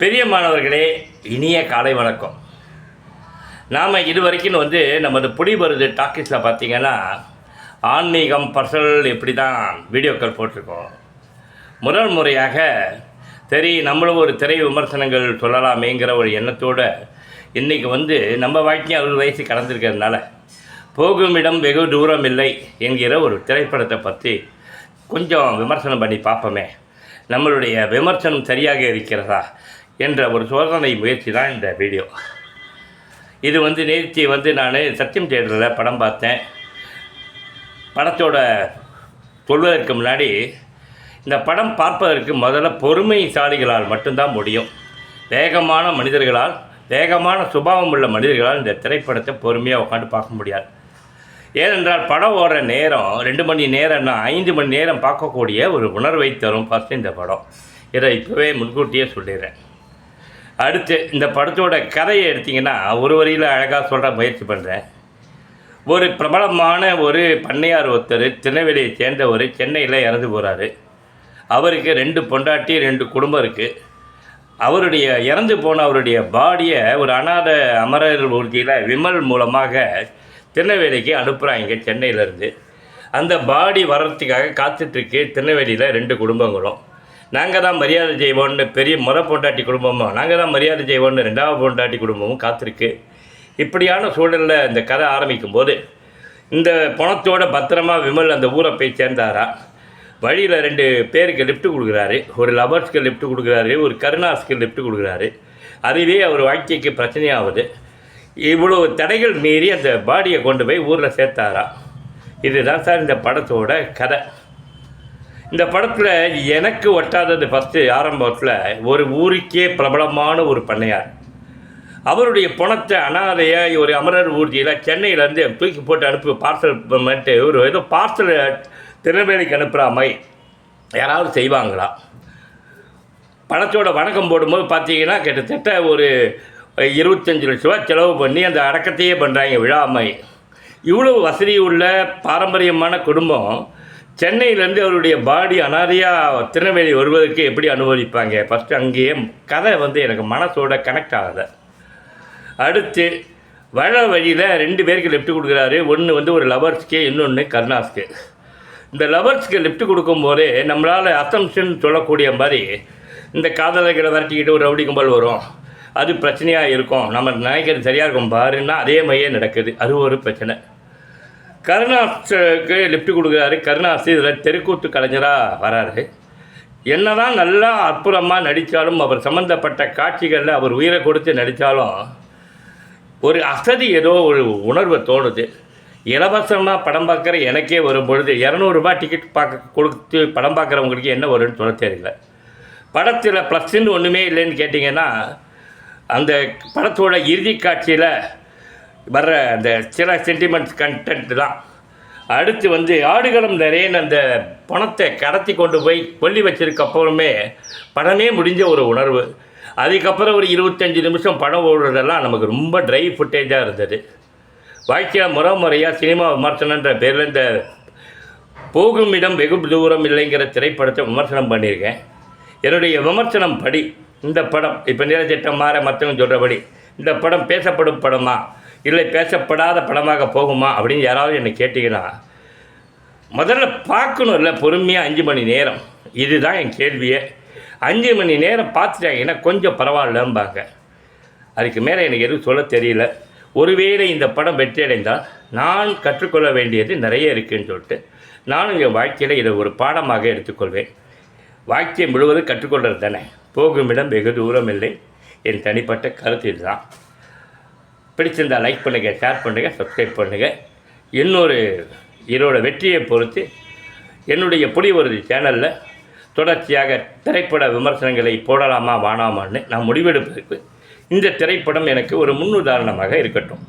பெரிய மாணவர்களே இனிய காலை வணக்கம். நாம் இதுவரைக்கும் வந்து நமது புடி வருது டாக்கீஸில் பார்த்தீங்கன்னா ஆன்மீகம் பர்சனல் இப்படி தான் வீடியோக்கள் போட்டிருக்கோம். முதல் முறையாக சரி நம்மளும் ஒரு திரை விமர்சனங்கள் சொல்லலாமேங்கிற ஒரு எண்ணத்தோடு இன்றைக்கி வந்து நம்ம வாழ்க்கையும் அறுபது வயசு கடந்திருக்கிறதுனால போகும் இடம் வெகு தூரம் இல்லை என்கிற ஒரு திரைப்படத்தை பற்றி கொஞ்சம் விமர்சனம் பண்ணி பார்ப்போமே. நம்மளுடைய விமர்சனம் சரியாக இருக்கிறதா? என்ற ஒரு சோதனை முயற்சி தான் இந்த வீடியோ. இது வந்து நேர்த்தி வந்து நான் சத்தியம் தேட்டரில் படம் பார்த்தேன். படத்தோட சொல்வதற்கு முன்னாடி இந்த படம் பார்ப்பதற்கு முதல்ல பொறுமைசாலிகளால் மட்டும்தான் முடியும். வேகமான மனிதர்களால் வேகமான சுபாவம் உள்ள மனிதர்களால் இந்த திரைப்படத்தை பொறுமையாக உட்காந்து பார்க்க முடியாது. ஏனென்றால் படம் ஓடுற நேரம் ரெண்டு மணி நேரம்னா ஐந்து மணி நேரம் பார்க்கக்கூடிய ஒரு உணர்வை தரும் ஃபஸ்ட்டு இந்த படம். இதை இப்போவே முன்கூட்டியே சொல்லிடுறேன். அடுத்து இந்த படத்தோட கதையை எடுத்திங்கன்னா ஒரு வரியில் அழகாக சொல்கிற முயற்சி பண்ணுறேன் ஒரு பிரபலமான ஒரு பண்ணையார் ஒருத்தர் திருநெல்வேலியை சேர்ந்தவர் சென்னையில் இறந்து போகிறாரு அவருக்கு ரெண்டு பொண்டாட்டி ரெண்டு குடும்பம் இருக்குது அவருடைய இறந்து போன அவருடைய பாடியை ஒரு அநாத அமரர் ஊர்தியில் விமல் மூலமாக திருநெல்வேலிக்கு அனுப்புகிறாங்க சென்னையிலேருந்து அந்த பாடி வர்றதுக்காக காத்துட்ருக்கு திருநெல்வேலியில் ரெண்டு குடும்பங்களும். நாங்கள் தான் மரியாதை செய்வோம்னு பெரிய முறை பொண்டாட்டி குடும்பமும் நாங்கள் தான் மரியாதை செய்வோம்னு ரெண்டாவது பொண்டாட்டி குடும்பமும் காத்திருக்கு. இப்படியான சூழலில் இந்த கதை ஆரம்பிக்கும் போது இந்த பணத்தோட பத்திரமா விமல் அந்த ஊரை போய் சேர்ந்தாரா? வழியில் ரெண்டு பேருக்கு லிஃப்ட் கொடுக்குறாரு. ஒரு லவர்ஸ்க்கு லிஃப்ட் கொடுக்குறாரு ஒரு கருணாஸ்க்கு லிஃப்ட் கொடுக்குறாரு. அதுவே அவர் வாழ்க்கைக்கு பிரச்சனையாகுது இவ்வளோ தடைகள் மீறி அந்த பாடியை கொண்டு போய் ஊரில் சேர்த்தாரா? இதுதான் சார் இந்த படத்தோட கதை. இந்த படத்தில் எனக்கு ஒட்டாதது ஃபஸ்ட்டு ஆரம்பத்தில் ஒரு ஊருக்கே பிரபலமான ஒரு பண்ணையார். அவருடைய பணத்தை அனாதையாக ஒரு அமரர் ஊர்தியில் சென்னையிலேருந்து தூக்கி போட்டு அனுப்பி பார்சல் பண்ணிட்டு ஒரு ஏதோ பார்சல் திருநெல்வேலிக்கு அனுப்புகிற மாதிரி யாராவது செய்வாங்களா? பணத்தோட வணக்கம் போடும்போது பார்த்தீங்கன்னா கிட்டத்தட்ட ஒரு இருபத்தஞ்சி லட்ச ரூபா செலவு பண்ணி அந்த அடக்கத்தையே பண்ணுறாங்க விழாமை இவ்வளோ வசதி உள்ள பாரம்பரியமான குடும்பம் சென்னையிலேருந்து அவருடைய பாடி அனாதையாக திருநெல்வேலி வருவதற்கு எப்படி அனுமதிப்பாங்க? ஃபஸ்ட்டு அங்கேயே கதை வந்து எனக்கு மனசோட கனெக்ட் ஆகலை. அடுத்து வழ வழியில் ரெண்டு பேருக்கு லிஃப்ட் கொடுக்குறாரு. ஒன்று வந்து ஒரு லவர்ஸ்க்கு இன்னொன்று கருணாஸ்க்கு. இந்த லவர்ஸ்க்கு லிஃப்ட் கொடுக்கும்போதே நம்மளால் அசம்ஷன் சொல்லக்கூடிய மாதிரி இந்த காதலர்களை விரட்டிக்கிட்டு ஒரு ரவுடி கும்பல் வரும். அது பிரச்சனையாக இருக்கும். நம்ம நினைக்கிறது சரியாக இருக்கும். பாருன்னா அதே மாதிரியே நடக்குது. அது ஒரு பிரச்சனை. கருணாஸுக்கு லிஃப்ட் கொடுக்குறாரு. கருணாஸ் இதில் தெருக்கூத்து கலைஞராக வராரு. என்னதான் நல்லா அற்புதமாக நடித்தாலும் அவர் சம்மந்தப்பட்ட காட்சிகளில் அவர் உயிரை கொடுத்து நடித்தாலும் ஒரு அசதி ஏதோ ஒரு உணர்வை தோணுது. இலவசமாக படம் பார்க்குற எனக்கே வரும் பொழுது இரநூறுபா டிக்கெட் பார்க்க கொடுத்து படம் பார்க்குறவங்களுக்கு என்ன வரும்னு சொல்ல தெரியல. படத்தில் ப்ளஸ்ன்னு ஒன்றுமே இல்லைன்னு கேட்டிங்கன்னா அந்த படத்தோட இறுதி காட்சியில் வர்ற அந்த சில சென்டிமெண்ட்ஸ் கண்டென்ட் தான். அடுத்து வந்து ஆடுகளம் நிறைய அந்த பணத்தை கடத்தி கொண்டு போய் கொல்லி வச்சிருக்க அப்புறமே படமே முடிஞ்ச ஒரு உணர்வு. அதுக்கப்புறம் ஒரு இருபத்தஞ்சி நிமிஷம் படம் ஓடுறதெல்லாம் நமக்கு ரொம்ப ட்ரை ஃபுட்டேஜாக இருந்தது. வாழ்க்கையில் முறை முறையாக சினிமா விமர்சனன்ற பேரில் இந்த போகும் இடம் வெகு தூரம் இல்லைங்கிற திரைப்படத்தை விமர்சனம் பண்ணியிருக்கேன். என்னுடைய விமர்சனம் படி இந்த படம் இப்போ நிலச்சட்டம் மாற மற்றவங்க சொல்கிறபடி இந்த படம் பேசப்படும் படமாக இல்லை பேசப்படாத படமாக போகுமா அப்படின்னு யாராவது என்னை கேட்டிங்கன்னா முதல்ல பார்க்கணும் இல்லை பொறுமையாக அஞ்சு மணி நேரம். இதுதான் என் கேள்வியே. அஞ்சு மணி நேரம் பார்த்துட்டாங்கன்னா கொஞ்சம் பரவாயில்லம்பாங்க. அதுக்கு மேலே எனக்கு எதுவும் சொல்ல தெரியல. ஒருவேளை இந்த படம் வெற்றி அடைந்தால் நான் கற்றுக்கொள்ள வேண்டியது நிறைய இருக்குதுன்னு சொல்லிட்டு நானும் என் வாழ்க்கையில் இதை ஒரு பாடமாக எடுத்துக்கொள்வேன். வாழ்க்கையை முழுவதும் கற்றுக்கொள்கிறது தானே. போகும் இடம் வெகு தூரம் இல்லை. என் தனிப்பட்ட கருத்து இதுதான். பிடிச்சிருந்தால் லைக் பண்ணுங்கள் ஷேர் பண்ணுங்கள் சப்ஸ்கிரைப் பண்ணுங்கள் இன்னொரு இதோட வெற்றியை பொறுத்து என்னுடைய புலிவருதி சேனலில் தொடர்ச்சியாக திரைப்பட விமர்சனங்களை போடலாமா வானாமான்னு நான் முடிவெடுப்பதற்கு இந்த திரைப்படம் எனக்கு ஒரு முன்னுதாரணமாக இருக்கட்டும்.